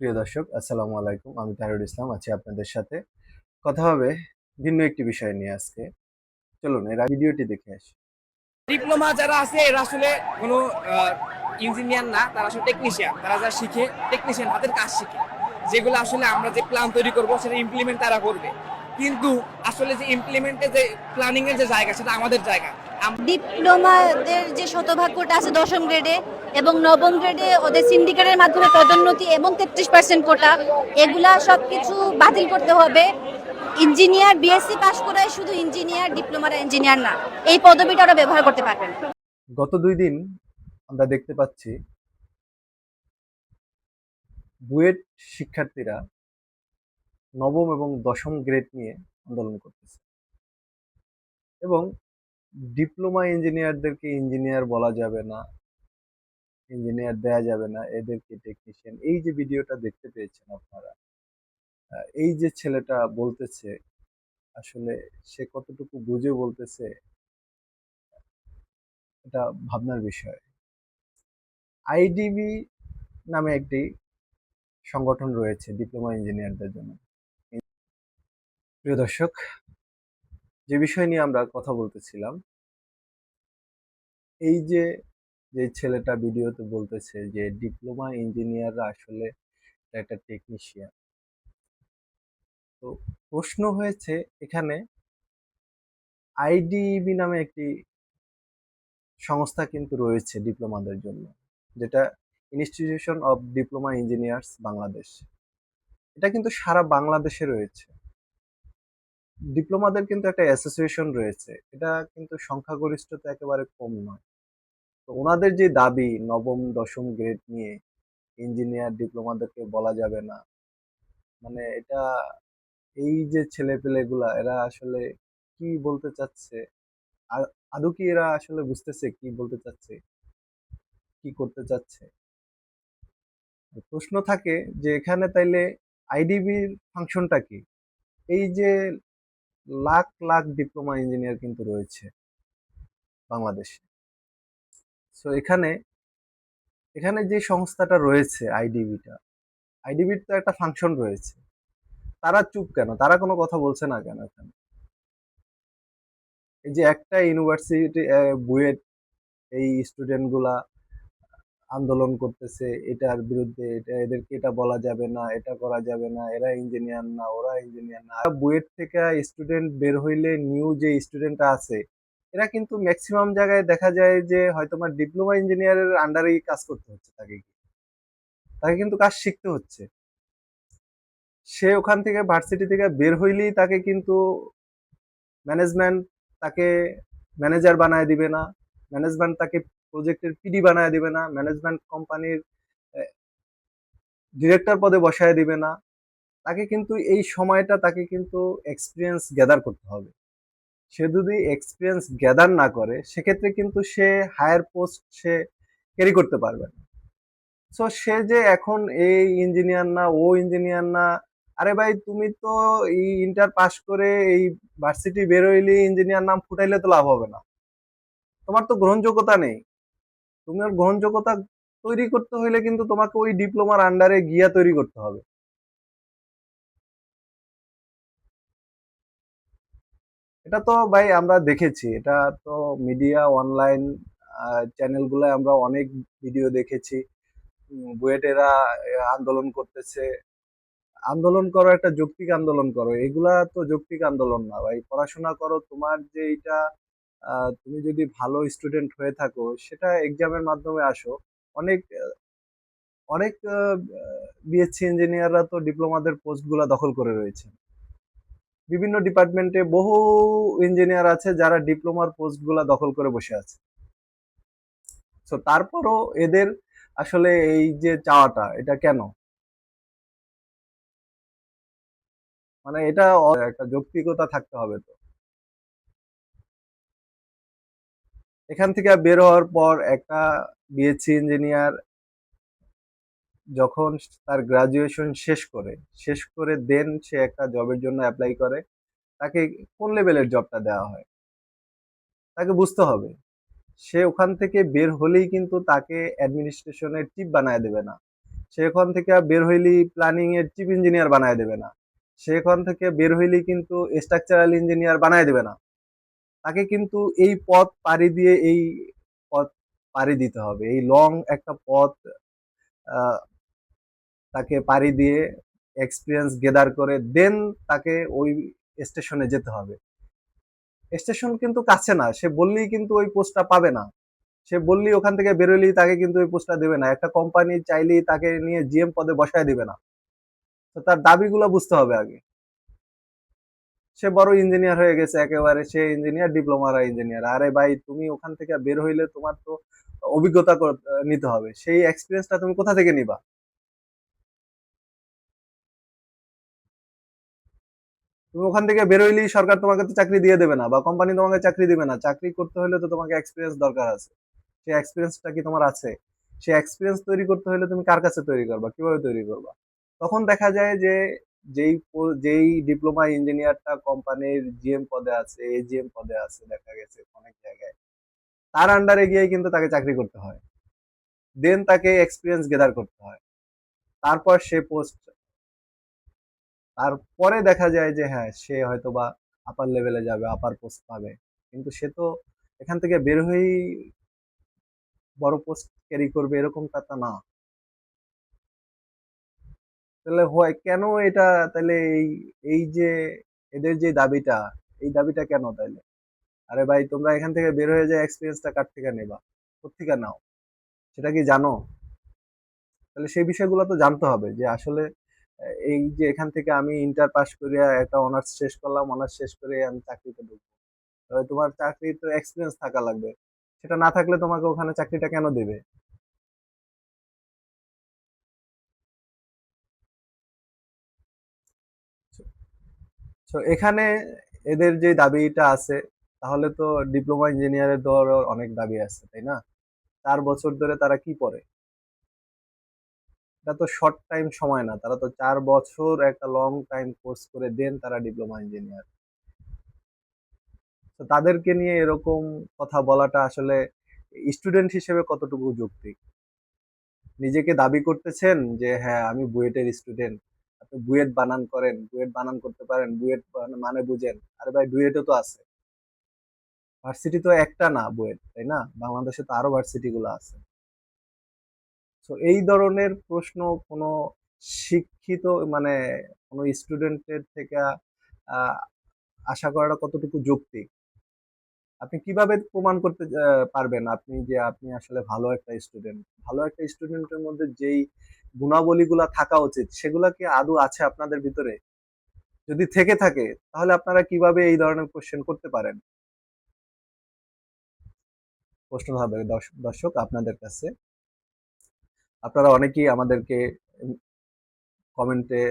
প্রিয় দর্শক আসসালামু আলাইকুম। আমি তাহিরুল ইসলাম আছি আপনাদের সাথে। কথা হবে ভিন্ন একটি বিষয় নিয়ে আজকে। চলুন এরা ভিডিওটি দেখে আসি। ডিপ্লোমা যারা আছে এরা আসলে কোনো ইঞ্জিনিয়ার না তারা আসলে টেকনিশিয়ান তারা যা শিখে টেকনিশিয়ান হাতের কাজ শিখে। যেগুলো আসলে আমরা যে প্ল্যান তৈরি করব সেটা ইমপ্লিমেন্ট তারা করবে। কিন্তু আসলে যে ইমপ্লিমেন্টের যে প্ল্যানিং এর যে জায়গা সেটা আমাদের জায়গা। ডিপ্লোমাদের যে শতভাগ শতভাগ্যটা আছে দশম গ্রেডে এবং নবম গ্রেডে ওদের সিন্ডিকেটের মাধ্যমে পদোন্নতি এবং তেত্রিশ পার্সেন্ট কোটা এগুলা সব কিছু বাতিল করতে হবে। ইঞ্জিনিয়ার বিএসসি পাশ করে শুধু ইঞ্জিনিয়ার ডিপ্লোমার ইঞ্জিনিয়ার না। এই পদবিটা ওরা ব্যবহার করতে পারবেন গত দুই দিন আমরা দেখতে পাচ্ছি বুয়েট শিক্ষার্থীরা নবম এবং দশম গ্রেড নিয়ে আন্দোলন করতেছে। এবং ডিপ্লোমা ইঞ্জিনিয়ারদেরকে ইঞ্জিনিয়ার বলা যাবে না। ইঞ্জিনিয়ার দেয়া যাবে না, এদেরকে টেকনিশিয়ান এই যে ভিডিওটা দেখতে পেয়েছেন আপনারা এই যে ছেলেটা বলতেছে, আসলে সে কতটুকু বুঝে বলতেছে, এটা ভাবনার বিষয়। আইডিবি নামে একটি সংগঠন রয়েছে ডিপ্লোমা ইঞ্জিনিয়ারদের জন্য। প্রিয় দর্শক, যে বিষয় নিয়ে আমরা কথা বলতেছিলাম, এই যে যে ছেলেটা ভিডিওতে বলতেছে যে, ডিপ্লোমা ইঞ্জিনিয়াররা আসলে একটা টেকনিশিয়ান তো প্রশ্ন হয়েছে এখানে আইডিবি নামে একটি সংস্থা কিন্তু রয়েছে ডিপ্লোমাদের জন্য, যেটা institution of diploma engineers Bangladesh এটা কিন্তু সারা বাংলাদেশে রয়েছে। ডিপ্লোমাদের কিন্তু একটা অ্যাসোসিয়েশন রয়েছে। এটা কিন্তু সংখ্যাগরিষ্ঠতা একেবারে কম নয়। তো ওনাদের যে দাবি, নবম, দশম গ্রেড নিয়ে ইঞ্জিনিয়ার ডিপ্লোমাদেরকে বলা যাবে না মানে এটা এই যে ছেলেপেলেগুলা, এরা আসলে কি বলতে চাচ্ছে? আদৌ কি এরা আসলে বুঝতেছে কি বলতে চাচ্ছে? কি করতে চাচ্ছে? প্রশ্ন থাকে যে এখানে তাইলে আইডিবির ফাংশনটা কি? এই যে লাখ লাখ ডিপ্লোমা ইঞ্জিনিয়ার কিন্তু রয়েছে বাংলাদেশে। সো এখানে এখানে যে সংস্থাটা রয়েছে আইডিবিটা, আইডিবির তো একটা ফাংশন রয়েছে। তারা চুপ কেন? তারা কোনো কথা বলছে না কেন এখানে? এই যে একটা ইউনিভার্সিটি বুয়েট, এই স্টুডেন্টগুলা আন্দোলন করতেছে, এটার বিরুদ্ধে, এটা, এদেরকে এটা বলা যাবে না, এটা করা যাবে না, এরা ইঞ্জিনিয়ার না, ওরা ইঞ্জিনিয়ার না। বুয়েট থেকে স্টুডেন্ট বের হইলে নিউ যে স্টুডেন্টরা আছে এরা কিন্তু ম্যাক্সিমাম জায়গায় দেখা যায় যে হয়তো আমার ডিপ্লোমা ইঞ্জিনিয়ারের আন্ডারেই কাজ করতে হচ্ছে তাকে তাকে কিন্তু কাজ শিখতে হচ্ছে। সে ওখান থেকে ভার্সিটি থেকে বের হইলেই তাকে কিন্তু ম্যানেজমেন্ট তাকে ম্যানেজার বানায় দিবে না ম্যানেজমেন্ট তাকে প্রজেক্টের পিডি বানায় দিবে না ম্যানেজমেন্ট কোম্পানির ডিরেক্টর পদে বসায় দিবে না। তাকে কিন্তু এই সময়টা তাকে কিন্তু এক্সপিরিয়েন্স গ্যাদার করতে হবে। সে যদি এক্সপিরিয়েন্স গ্যাদার না করে, সেক্ষেত্রে কিন্তু সে হায়ার পোস্ট সে ক্যারি করতে পারবে না। সো সে যে এখন এই ইঞ্জিনিয়ার না, ও ইঞ্জিনিয়ার না, আরে ভাই তুমি তো এই ইন্টার পাস করে এই ভার্সিটি বেরোইলে ইঞ্জিনিয়ার নাম ফুটাইলে তো লাভ হবে না। তোমার তো গ্রহণযোগ্যতা নেই। তোমার গ্রহণযোগ্যতা তৈরি করতে হইলে কিন্তু তোমাকে ওই ডিপ্লোমার আন্ডারে গিয়া তৈরি করতে হবে। এটা তো ভাই আমরা দেখেছি, এটা তো মিডিয়া অনলাইন চ্যানেলগুলোয় আমরা অনেক ভিডিও দেখেছি। বুয়েটেরা আন্দোলন করতেছে। আন্দোলন করো, একটা যৌক্তিক আন্দোলন করো। এগুলা তো যৌক্তিক আন্দোলন না ভাই। পড়াশোনা করো, তোমার যে এটা তুমি যদি ভালো স্টুডেন্ট হয়ে থাকো, সেটা এক্সামের মাধ্যমে আসো। অনেক অনেক বিএসসি ইঞ্জিনিয়াররা তো ডিপ্লোমাদের পোস্টগুলা দখল করে রয়েছে। বিভিন্ন ডিপার্টমেন্টে বহু ইঞ্জিনিয়ার আছে যারা ডিপ্লোমার পোস্টগুলা দখল করে বসে আছে। তো তারপরও এদের আসলে এই যে চাওয়াটা, এটা কেন? মানে এটা একটা যৌক্তিকতা থাকতে হবে তো। এখান থেকে বের হওয়ার পর একটা বিএসসি ইঞ্জিনিয়ার যখন তার গ্রাজুয়েশন শেষ করে শেষ করে দেন সে একটা জবের জন্য অ্যাপ্লাই করে, তাকে কোন লেভেলের জবটা দেওয়া হয়? তাকে বুঝতে হবে। সে ওখান থেকে বের হলেই কিন্তু তাকে অ্যাডমিনিস্ট্রেশনের চিফ বানায় দেবে না। সে ওখান থেকে বের হইলি প্ল্যানিং এর চিফ ইঞ্জিনিয়ার বানায় দেবে না। সে ওখান থেকে বের হইলি কিন্তু স্ট্রাকচারাল ইঞ্জিনিয়ার বানায় দেবে না। তাকে কিন্তু এই পথ পাড়ি দিয়ে, এই পথ পাড়ি দিতে হবে। এই লং একটা পথ তাকে পাড়ি দিয়ে এক্সপিরিয়েন্স গেদার করে দেন তাকে ওই স্টেশনে যেতে হবে। স্টেশন কিন্তু কাছে না, সে বললেই কিন্তু ওই পোস্টটা পাবে না। সে বললেই ওখান থেকে বেরোলেই তাকে কিন্তু ওই পোস্টটা দেবে না। একটা কোম্পানি চাইলেই তাকে নিয়ে জিএম পদে বসায় দিবে না। তো তার দাবিগুলো বুঝতে হবে আগে। সে বড় ইঞ্জিনিয়ার হয়ে গেছে একেবারে, সে ইঞ্জিনিয়ার ডিপ্লোমার ইঞ্জিনিয়ার আরে ভাই, তুমি ওখান থেকে বের হইলে তোমার তো অভিজ্ঞতা নিতে হবে। সেই এক্সপিরিয়েন্সটা তুমি কোথা থেকে নিবা? তুমি ওখান থেকে বেরোইলেই সরকার তোমাকে তো চাকরি দিয়ে দেবে না বা কোম্পানি তোমাকে চাকরি দিবে না। চাকরি করতে হলে তো তোমাকে এক্সপিরিয়েন্স দরকার আছে। সেই এক্সপিরিয়েন্সটা কি তোমার আছে? সেই এক্সপিরিয়েন্স তৈরি করতে হলে তুমি কার কাছে তৈরি করবা? কীভাবে তৈরি করবা? তখন দেখা যায় যে যেই যেই ডিপ্লোমা ইঞ্জিনিয়ারটা কোম্পানির জিএম পদে আছে এজিএম পদে আছে, দেখা গেছে অনেক জায়গায়, তার আন্ডারে গিয়ে কিন্তু তাকে চাকরি করতে হয়। দেন তাকে এক্সপিরিয়েন্স গেদার করতে হয়। তারপর সে পোস্ট তারপরে দেখা যায় যে হ্যাঁ সে হয়তো বা আপার লেভেলে যাবে আপার পোস্ট পাবে। কিন্তু সে তো এখান থেকে বের হয়েই বড় পোস্ট ক্যারি করবে এরকমটা তা না। তাহলে হয় কেন এটা? তাহলে এই এই যে, এদের যে দাবিটা, এই দাবিটা কেন তাইলে আরে ভাই, তোমরা এখান থেকে বের হয়ে যায় এক্সপিরিয়েন্সটা কার থেকে নেবা? কোথেকে নাও? সেটা কি জানো? তাহলে সেই বিষয়গুলো তো জানতে হবে যে আসলে এই যে এখান থেকে আমি ইন্টার পাস করে একটা অনার্স শেষ করলাম অনার্স শেষ করে আমি চাকরিতে ঢুকবো। তোমার চাকরি তো এক্সপিরিয়েন্স থাকা লাগবে। সেটা না থাকলে তোমাকে ওখানে চাকরিটা কেন দেবে? তো এখানে এদের যে দাবিটা আছে, তাহলে তো ডিপ্লোমা ইঞ্জিনিয়ারের ধরো অনেক দাবি আছে, তাই না? চার বছর ধরে তারা কি পড়ে এটা তো শর্ট টাইম সময় না, তারা তো চার বছর একটা লং টাইম কোর্স করে দেন তারা ডিপ্লোমা ইঞ্জিনিয়ার তো তাদেরকে নিয়ে এরকম কথা বলাটা আসলে স্টুডেন্ট হিসেবে কতটুকু যৌক্তিক নিজেকে দাবি করতেছেন যে হ্যাঁ আমি বুয়েটের স্টুডেন্ট আপনি বুয়েট বানান করেন, বুয়েট বানান করতে পারেন, বুয়েট মানে বুঝেন। আরে ভাই, বুয়েটও তো আছে। ভার্সিটি তো একটা না বুয়েট, তাই না? বাংলাদেশে তো আরও ভার্সিটি গুলো আছে। তো এই ধরনের প্রশ্ন কোনো শিক্ষিত মানে কোনো স্টুডেন্টের থেকে আশা করাটা কতটুকু যৌক্তিক? আপনি কীভাবে প্রমাণ করতে পারবেন আপনি যে আপনি আসলে ভালো একটা স্টুডেন্ট ভালো একটা স্টুডেন্টের মধ্যে যেই গুণাবলীগুলা থাকা উচিত, সেগুলা কি আদৌ আছে আপনাদের ভিতরে? যদি থেকে থাকে, তাহলে আপনারা কীভাবে এই ধরনের কোশ্চেন করতে পারেন? প্রশ্ন হবে দর্শক আপনাদের কাছে। আপনারা অনেকেই আমাদেরকে কমেন্টে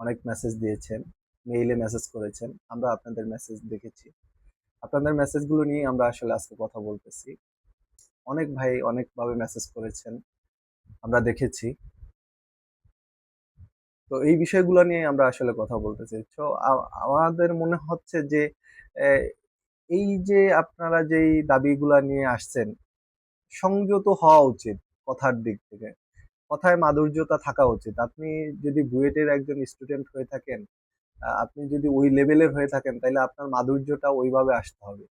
অনেক মেসেজ দিয়েছেন মেইলে মেসেজ করেছেন, আমরা আপনাদের মেসেজ দেখেছি। আপনাদের মেসেজগুলো নিয়ে আমরা আসলে আজকে কথা বলতেছি। অনেক ভাই অনেকভাবে মেসেজ করেছেন, আমরা দেখেছি। তো এই বিষয়গুলো নিয়ে আমরা আসলে কথা বলতেছি তো আমাদের মনে হচ্ছে যে এই যে আপনারা যেই দাবিগুলা নিয়ে আসছেন, সংযত হওয়া উচিত। কথার দিক থেকে। কথায় মাধুর্যতা থাকা উচিত। আপনি যদি বুয়েটের একজন স্টুডেন্ট হয়ে থাকেন আপনি যদি ওই লেভেলের হয়ে থাকেন তাহলে আপনার মাধুর্যটা ওইভাবে আসতে হবে।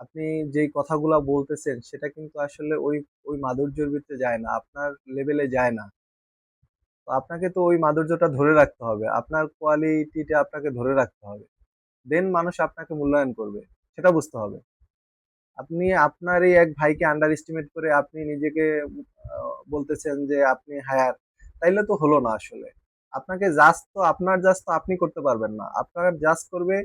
আপনি যেই কথাগুলা বলতেছেন, সেটা কিন্তু আসলে ওই ওই মাধুর্যের ভিতরে যায় না, আপনার লেভেলে যায় না। তো আপনাকে তো ওই মাধুর্যটা ধরে রাখতে হবে। আপনার কোয়ালিটিটা আপনাকে ধরে রাখতে হবে। দেন মানুষ আপনাকে মূল্যায়ন করবে, সেটা বুঝতে হবে। আপনি আপনার এই এক ভাইকে আন্ডার এস্টিমেট করে আপনি নিজেকে বলতেছেন যে আপনি হায়ার তাইলে তো হলো না আসলে। আপনাকে জাজ তো, আপনার জাজ তো আপনি করতে পারবেন না। আপনার জাজ করবে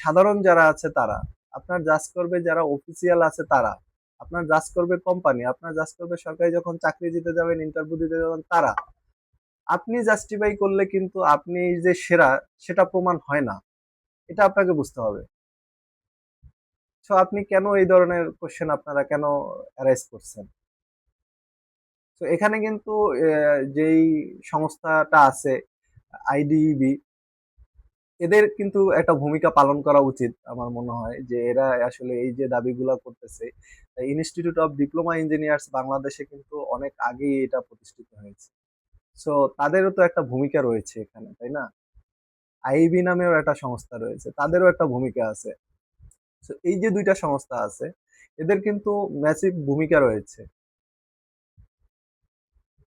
সাধারণ যারা আছে তারা। আপনার জাজ করবে যারা অফিসিয়াল আছে তারা। আপনার জাজ করবে কোম্পানি আপনার জাজ করবে সরকারি যখন চাকরি দিতে যাবেন ইন্টারভিউ দিতে যাবেন তারা। আপনি জাস্টিফাই করলে কিন্তু আপনি যে সেরা, সেটা প্রমাণ হয় না। এটা আপনাকে বুঝতে হবে। তো আপনি কেন এই ধরনের কোশ্চেন আপনারা কেন অ্যারাইজ করছেন? তো এখানে কিন্তু যেই সংস্থাটা আছে আইডিইবি এদের কিন্তু একটা ভূমিকা পালন করা উচিত আমার মনে হয়, যে এরা আসলে এই যে দাবিগুলা করতেছে ইনস্টিটিউট অফ ডিপ্লোমা ইঞ্জিনিয়ার্স বাংলাদেশে কিন্তু অনেক আগেই এটা প্রতিষ্ঠিত হয়েছে। সো তাদেরও তো একটা ভূমিকা রয়েছে এখানে, তাই না? আইবি নামেও একটা সংস্থা রয়েছে, তাদেরও একটা ভূমিকা আছে। এই যে দুইটা সংস্থা আছে, এদের কিন্তু ম্যাসিভ ভূমিকা রয়েছে।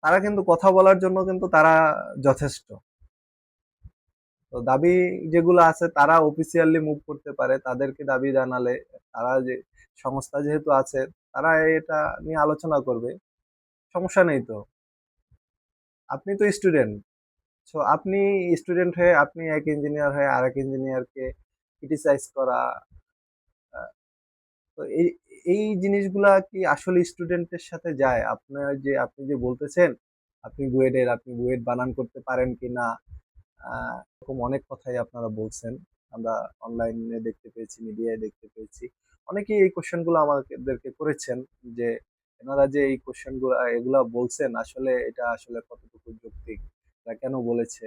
তারা কিন্তু কথা বলার জন্য কিন্তু তারা যথেষ্ট। তো দাবি যেগুলো আছে, তারা অফিসিয়ালি মুভ করতে পারে, তাদেরকে দাবি জানালে, তারা যে সংস্থা যেহেতু আছে, তারা এটা নিয়ে আলোচনা করবে। সমস্যা নেই তো। আপনি তো স্টুডেন্ট সো আপনি স্টুডেন্ট হয়ে, আপনি এক ইঞ্জিনিয়ার হয়ে আরেক ইঞ্জিনিয়ারকে ক্রিটিসাইজ করা তো এই এই জিনিসগুলা কি আসলে স্টুডেন্টের সাথে যায়? আপনার যে, আপনি যে বলতেছেন, আপনি বুয়েটের আপনি বুয়েট বানান করতে পারেন কি না এরকম অনেক কথাই আপনারা বলছেন। আমরা অনলাইনে দেখতে পেয়েছি মিডিয়ায় দেখতে পেয়েছি। অনেকেই এই কোশ্চেনগুলো আমাদেরকে করেছেন যে, এনারা যে এই কোশ্চেনগুলো এগুলা বলছেন, আসলে এটা আসলে কতটুকু যৌক্তিক? এটা কেন বলেছে?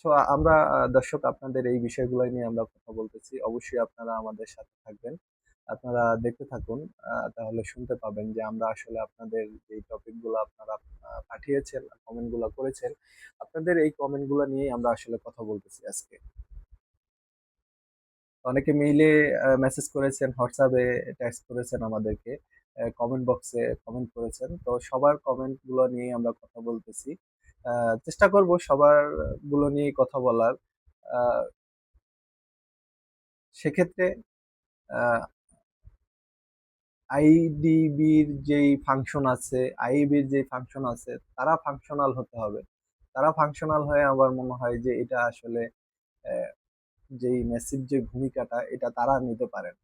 তো আমরা দর্শক, আপনাদের এই বিষয়গুলো নিয়ে আমরা কথা বলতেছি। অবশ্যই আপনারা আমাদের সাথে থাকবেন। আপনারা দেখতে থাকুন তাহলে শুনতে পাবেন যে আমরা আসলে আপনাদের যে টপিকগুলো আপনারা পাঠিয়েছেন কমেন্টগুলো করেছেন, আপনাদের এই কমেন্টগুলো নিয়েই আমরা আসলে কথা বলতেছি আজকে। অনেকে মেইলে মেসেজ করেছেন হোয়াটসঅ্যাপে টেক্সট করেছেন আমাদেরকে কমেন্ট বক্সে কমেন্ট করেছেন। তো সবার কমেন্টগুলো নিয়েই আমরা কথা বলতেছি। চেষ্টা করব সবারগুলো নিয়েই কথা বলার। সেক্ষেত্রে আইডিবির যেই ফাংশন আছে, আইবির যেই ফাংশন আছে, তারা ফাংশনাল হতে হবে। তারা ফাংশনাল হয়ে আমার মনে হয় যে এটা আসলে যেই মেসিভ যে ভূমিকাটা, এটা তারা নিতে পারেন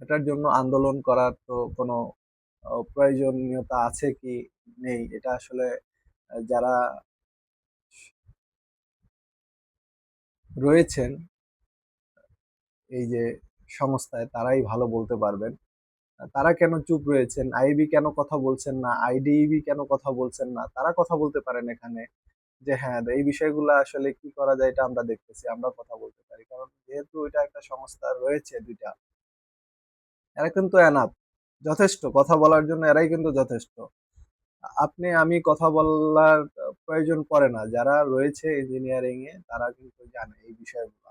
এটার জন্য আন্দোলন করার তো কোনো প্রয়োজনীয়তা আছে কি নেই? এটা আসলে যারা রয়েছেন, এই যে সংস্থায়, তারাই ভালো বলতে পারবেন। তারা কেন চুপ রয়েছেন? আইবি কেন কথা বলছেন না? আইডিইবি কেন কথা বলছেন না? তারা কথা বলতে পারেন এখানে যে হ্যাঁ এই বিষয়গুলো আসলে কি করা যায় এটা আমরা দেখতেছি, আমরা কথা বলতে পারি। কারণ যেহেতু এটা একটা সংস্থা রয়েছে দুইটা, এরা কিন্তু এনাফ, যথেষ্ট। কথা বলার জন্য এরাই কিন্তু যথেষ্ট। আপনি, আমি কথা বলার প্রয়োজন পড়ে না। যারা রয়েছে ইঞ্জিনিয়ারিং এ, তারা কিন্তু জানে এই বিষয়গুলো।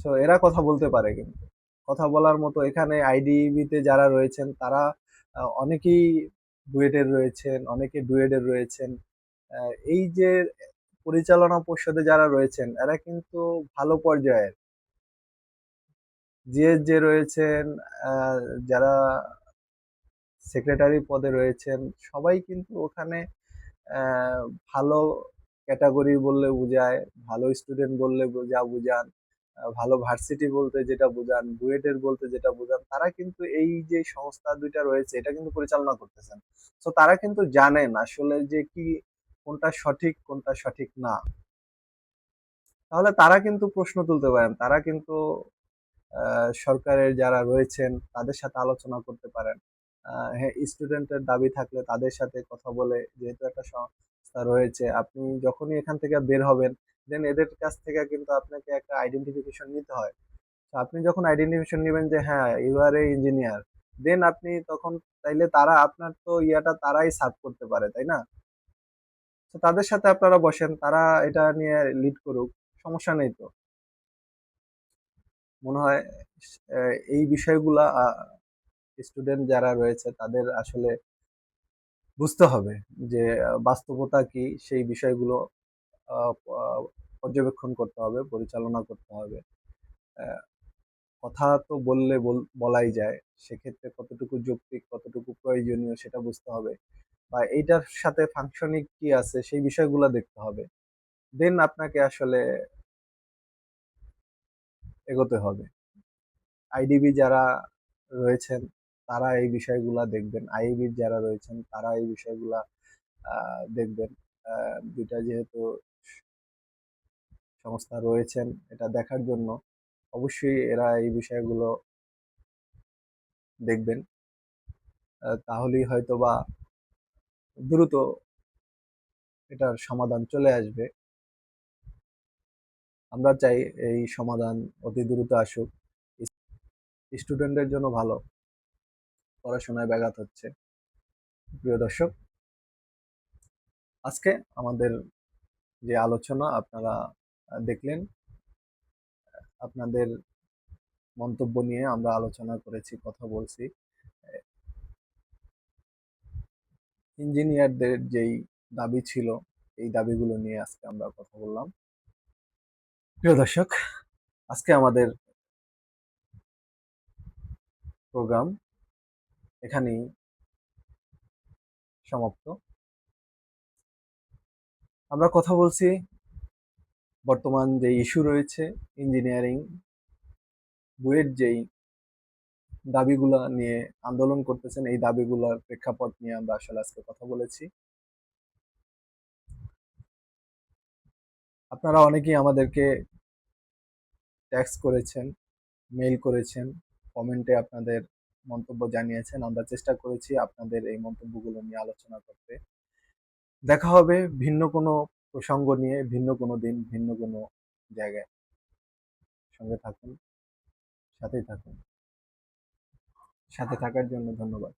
সো এরা কথা বলতে পারে কিন্তু। কথা বলার মতো এখানে আইডিবি তে যারা রয়েছেন, তারা অনেকেই ডুয়েটের রয়েছেন অনেকে ডুয়েটের রয়েছেন। এই যে পরিচালনা পর্ষদে যারা রয়েছেন, এরা কিন্তু ভালো পর্যায়ের। যে যে রয়েছেন যারা সেক্রেটারি পদে রয়েছেন, সবাই কিন্তু ওখানে ভালো ক্যাটাগরি বললে বোঝায়, ভালো স্টুডেন্ট বললে যা বুঝান। ভালো ভার্সিটি বলতে যেটা বোঝান, বুয়েটের বলতে যেটা বোঝান, তারা কিন্তু এই যে সংস্থা দুইটা রয়েছে, এটা কিন্তু পরিচালনা করতেছেন। তো তারা কিন্তু জানেন আসলে যে কি, কোনটা সঠিক কোনটা সঠিক না। তাহলে তারা কিন্তু প্রশ্ন তুলতে পারেন, তারা কিন্তু সরকারের যারা রয়েছেন, তাদের সাথে আলোচনা করতে পারেন। হ্যাঁ স্টুডেন্টের দাবি থাকলে তাদের সাথে কথা বলে, যেহেতু একটা সংস্থা রয়েছে, আপনি যখনই এখান থেকে বের হবেন দেন এদের কাছ থেকে কিন্তু আপনাকে একটা আইডেন্টিফিকেশন নিতে হয়। তো আপনি যখন আইডেন্টিফিকেশন নেবেন যে হ্যাঁ ইউ আর এ ইঞ্জিনিয়ার দেন আপনি তখন তাইলে তারা আপনার তো ইয়াটা তারাই সার্ভ করতে পারে, তাই না? তো তাদের সাথে আপনারা বসেন, তারা এটা নিয়ে লিড করুক, সমস্যা নেই তো। মনে হয় এই বিষয়গুলা স্টুডেন্ট যারা রয়েছে তাদের আসলে বুঝতে হবে যে বাস্তবতা কি, সেই বিষয়গুলো পর্যবেক্ষণ করতে হবে, পরিচালনা করতে হবে। কথা তো বললে বল- বলাই যায়। সেক্ষেত্রে কতটুকু যৌক্তিক, কতটুকু প্রয়োজনীয় সেটা বুঝতে হবে। বা এইটার সাথে ফাংশনিং কি আছে সেই বিষয়গুলো দেখতে হবে। দেন আপনাকে আসলে এগোতে হবে। আইডিবি যারা রয়েছেন, তারা এই বিষয়গুলা দেখবেন। আইবি যারা রয়েছেন, তারা এই বিষয়গুলা দেখবেন। দুইটা যেহেতু সংস্থা রয়েছেন এটা দেখার জন্য অবশ্যই এরা এই বিষয়গুলো দেখবেন। তাহলেই হয়তো বা দ্রুত এটার সমাধান চলে আসবে। আমরা চাই এই সমাধান অতি দ্রুত আসুক। স্টুডেন্টদের জন্য ভালো। পড়াশোনায় ব্যাঘাত হচ্ছে। প্রিয় দর্শক, আজকে আমাদের যে আলোচনা, আপনারা দেখলেন, আপনাদের মন্তব্য নিয়ে আমরা আলোচনা করেছি, কথা বলছি। ইঞ্জিনিয়ারদের যেই দাবি ছিল, এই দাবিগুলো নিয়ে আজকে আমরা কথা বললাম। প্রিয় দর্শক, আজকে আমাদের প্রোগ্রাম এখানেই সমাপ্ত। আমরা কথা বলছি বর্তমান যে ইস্যু রয়েছে ইঞ্জিনিয়ারিং বুয়েট যেই দাবিগুলা নিয়ে আন্দোলন করতেছেন, এই দাবিগুলোর প্রেক্ষাপট নিয়ে আমরা আসলে আজকে কথা বলেছি। আপনারা অনেকেই আমাদেরকে ট্যাক্স করেছেন মেইল করেছেন কমেন্টে আপনাদের মন্তব্য জানিয়েছেন। আমরা চেষ্টা করেছি আপনাদের এই মন্তব্যগুলো নিয়ে আলোচনা করতে। দেখা হবে ভিন্ন কোনো প্রসঙ্গ নিয়ে ভিন্ন কোনো দিন, ভিন্ন কোনো জায়গায় সঙ্গে থাকুন, সাথেই থাকুন। সাথে থাকার জন্য ধন্যবাদ।